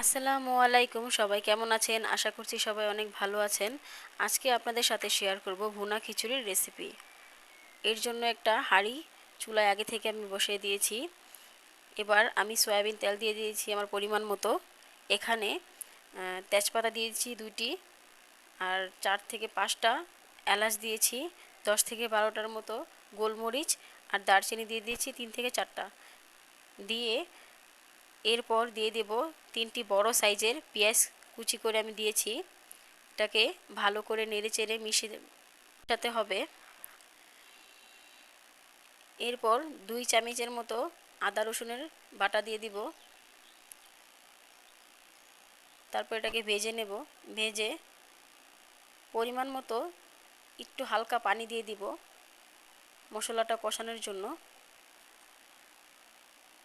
আসসালামু আলাইকুম, সবাই কেমন আছেন? আশা করছি সবাই অনেক ভালো আছেন। আজকে আপনাদের সাথে শেয়ার করব ভুনা খিচুড়ির রেসিপি এর জন্য একটা হাঁড়ি চুলায় আগে থেকে আমি বসিয়ে দিয়েছি। এবার আমি সয়াবিন তেল দিয়ে দিয়েছি আমার পরিমাণ মতো। এখানে তেজপাতা দিয়েছি দুইটি আর চার থেকে পাঁচটা এলাচ দিয়েছি, দশ থেকে বারোটার মতো গোলমরিচ আর দারচিনি দিয়ে দিয়েছি তিন থেকে চারটা। দিয়ে এরপর দিয়ে দেব তিনটি বড় সাইজের পেঁয়াজ কুচি করে আমি দিয়েছি। এটাকে ভালো করে নেড়ে চেড়ে মিশিয়ে মেশাতে হবে। এরপর দুই চামচের মতো আদা রসুনের বাটা দিয়ে দিব। তারপর এটাকে ভেজে নেব। ভেজে পরিমাণ মতো একটু হালকা পানি দিয়ে দিব মশলাটা কষানোর জন্য।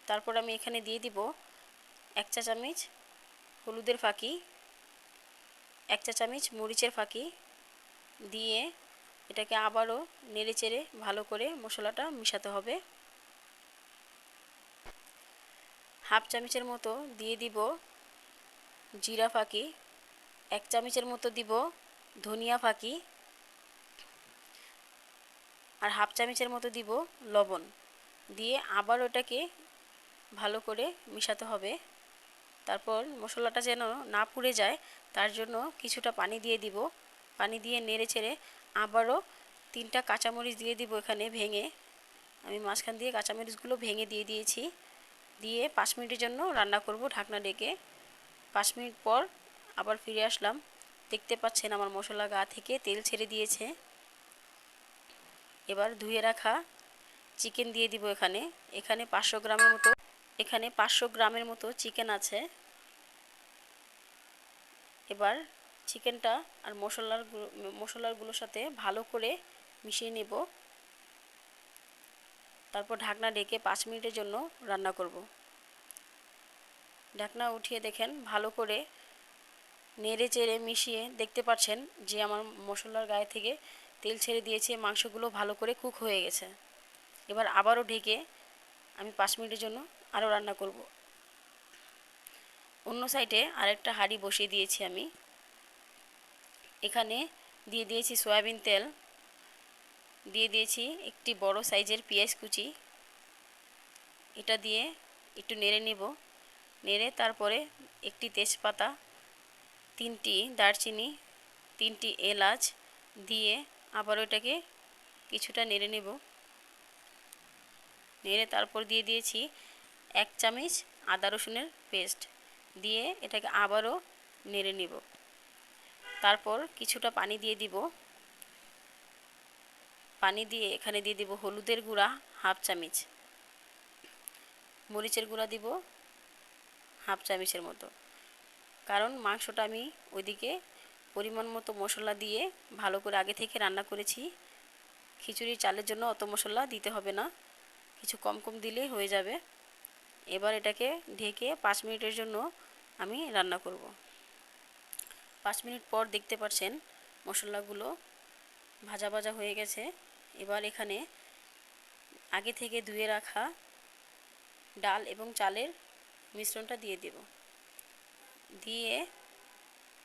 তারপর আমি এখানে দিয়ে দিব এক চা চামচ হলুদের ফাঁকি, এক চা চামচ মরিচের ফাঁকি দিয়ে এটাকে আবারও নেড়ে চেড়ে ভালো করে মশলাটা মিশাতে হবে। হাফ চামচের মতো দিয়ে দিব জিরা ফাঁকি, এক চামচের মতো দিব ধনিয়া ফাঁকি আর হাফ চামচের মতো দিব লবণ দিয়ে আবার ওটাকে ভালো করে মিশাতে হবে। তারপর মশলাটা যেন না পুড়ে যায়, তার জন্য কিছুটা পানি দিয়ে দিব। পানি দিয়ে নেড়ে চেড়ে আবারও তিনটা কাঁচামরিচ দিয়ে দিব এখানে ভেঙে। আমি মাঝখান দিয়ে কাঁচামরিচগুলো ভেঙে দিয়ে দিয়েছি। দিয়ে পাঁচ মিনিটের জন্য রান্না করব ঢাকনা ডেকে। পাঁচ মিনিট পর আবার ফিরে আসলাম। দেখতে পাচ্ছেন আমার মশলা গা থেকে তেল ছেড়ে দিয়েছে। এবার ধুয়ে রাখা চিকেন দিয়ে দিব এখানে। এখানে পাঁচশো গ্রামের মতো এখানে পাঁচশো গ্রামের মতো চিকেন আছে। এবার চিকেনটা আর মশলার মশলারগুলোর সাথে ভালো করে মিশিয়ে নেব। তারপর ঢাকনা ডেকে পাঁচ মিনিটের জন্য রান্না করব। ঢাকনা উঠিয়ে দেখেন, ভালো করে নেড়ে চেড়ে মিশিয়ে দেখতে পাচ্ছেন যে আমার মশলার গায়ে থেকে তেল ছেড়ে দিয়েছে, মাংসগুলো ভালো করে কুক হয়ে গেছে। এবার আবারও ঢেকে আমি পাঁচ মিনিটের জন্য আরও রান্না করব। অন্য সাইডে আরেকটা হাঁড়ি বসিয়ে দিয়েছি আমি। এখানে দিয়ে দিয়েছি সয়াবিন তেল। দিয়ে দিয়েছি একটি বড় সাইজের পেঁয়াজ কুচি। এটা দিয়ে একটু নেড়ে নেব। নেড়ে তারপরে একটি তেজপাতা, তিনটি দারচিনি, তিনটি এলাচ দিয়ে আবার ওটাকে কিছুটা নেড়ে নেব। নেড়ে তারপর দিয়ে দিয়েছি এক চামচ আদা রসুনের পেস্ট দিয়ে এটাকে আবারও নেড়ে নিব। তারপর কিছুটা পানি দিয়ে দিব। পানি দিয়ে এখানে দিয়ে দিব হলুদের গুঁড়া হাফ চামচ। মরিচের গুঁড়া দিব হাফ চামচের মতো। কারণ মাংসটা আমি ওইদিকে পরিমাণ মতো মশলা দিয়ে ভালো করে আগে থেকে রান্না করেছি। খিচুড়ি চালের জন্য অত মশলা দিতে হবে না। কিছু কম কম দিলেই হয়ে যাবে। এবার এটাকে ঢেকে পাঁচ মিনিটের জন্য আমি রান্না করব। পাঁচ মিনিট পর দেখতে পাচ্ছেন মশলাগুলো ভাজা ভাজা হয়ে গেছে। এবার এখানে আগে থেকে ধুয়ে রাখা ডাল এবং চালের মিশ্রণটা দিয়ে দেব। দিয়ে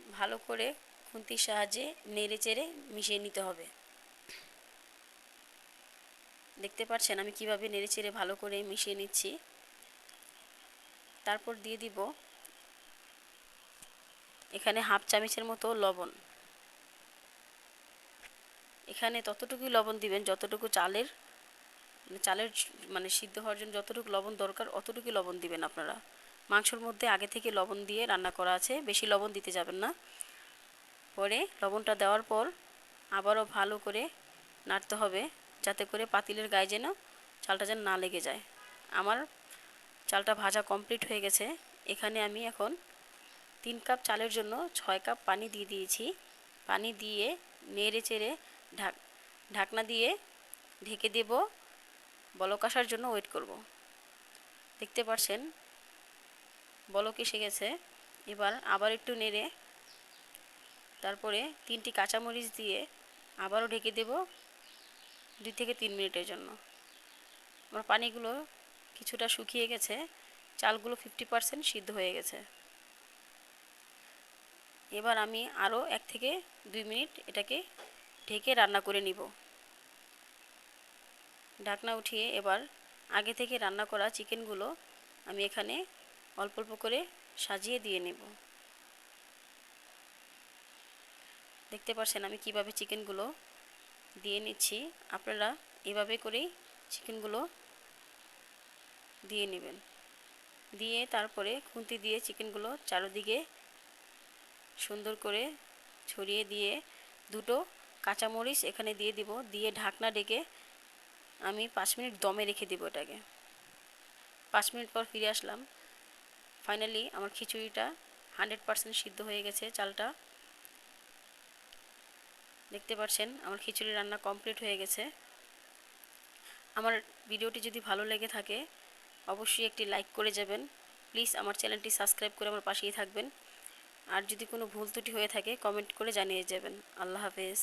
ভালো করে খুন্তির সাহায্যে নেড়ে চেড়ে মিশিয়ে নিতে হবে। দেখতে পাচ্ছেন আমি কীভাবে নেড়ে চেড়ে ভালো করে মিশিয়ে নিচ্ছি। তারপর দিয়ে দিব এখানে হাফ চামচের মতো লবণ। এখানে ততটুকুই লবণ দিবেন, যতটুকু চালের মানে চালের মানে সিদ্ধ হওয়ার জন্য যতটুকু লবণ দরকার অতটুকুই লবণ দিবেন আপনারা। মাংসর মধ্যে আগে থেকে লবণ দিয়ে রান্না করা আছে, বেশি লবণ দিতে যাবেন না। পরে লবণটা দেওয়ার পর আবারও ভালো করে নাড়তে হবে, যাতে করে পাতিলের গায়ে যেন চালটা যেন না লেগে যায়। আমার চালটা ভাজা কমপ্লিট হয়ে গেছে। এখানে আমি এখন তিন কাপ চালের জন্য ছয় কাপ পানি দিয়ে দিয়েছি। পানি দিয়ে নেড়ে চেড়ে ঢাক, ঢাকনা দিয়ে ঢেকে দেব। বলক আসার জন্য ওয়েট করব। দেখতে পাচ্ছেন বলক এসে গেছে। এবার আবার একটু নেড়ে, তারপরে তিনটি কাঁচামরিচ দিয়ে আবারও ঢেকে দেব দুই থেকে তিন মিনিটের জন্য। আমার পানিগুলো কিছুটা শুকিয়ে গেছে, চালগুলো ফিফটি পারসেন্ট সিদ্ধ হয়ে গেছে। এবার আমি আরও এক থেকে দুই মিনিট এটাকে ঢেকে রান্না করে নিব। ঢাকনা উঠিয়ে এবার আগে থেকে রান্না করা চিকেনগুলো আমি এখানে অল্প অল্প করে সাজিয়ে দিয়ে নেব। দেখতে পাচ্ছেন আমি কীভাবে চিকেনগুলো দিয়ে নিচ্ছি। আপনারা এভাবে করেই চিকেনগুলো দিয়ে নেবেন। দিয়ে তারপরে খুন্তি দিয়ে চিকেনগুলো চারোদিকে সুন্দর করে ছড়িয়ে দিয়ে দুটো কাঁচামরিচ এখানে দিয়ে দিব। দিয়ে ঢাকনা ডেকে আমি পাঁচ মিনিট দমে রেখে দিব এটাকে। পাঁচ মিনিট পর ফিরে আসলাম। ফাইনালি আমার খিচুড়িটা হান্ড্রেড পারসেন্ট সিদ্ধ হয়ে গেছে চালটা। দেখতে পাচ্ছেন আমার খিচুড়ি রান্না কমপ্লিট হয়ে গেছে। আমার ভিডিওটি যদি ভালো লেগে থাকে অবশ্যই একটি লাইক করে যাবেন। প্লিজ আমার চ্যানেলটি সাবস্ক্রাইব করে আমার পাশেই থাকবেন। আর যদি কোনো ভুল ত্রুটি হয়ে থাকে কমেন্ট করে জানিয়ে যাবেন। আল্লাহ হাফেজ।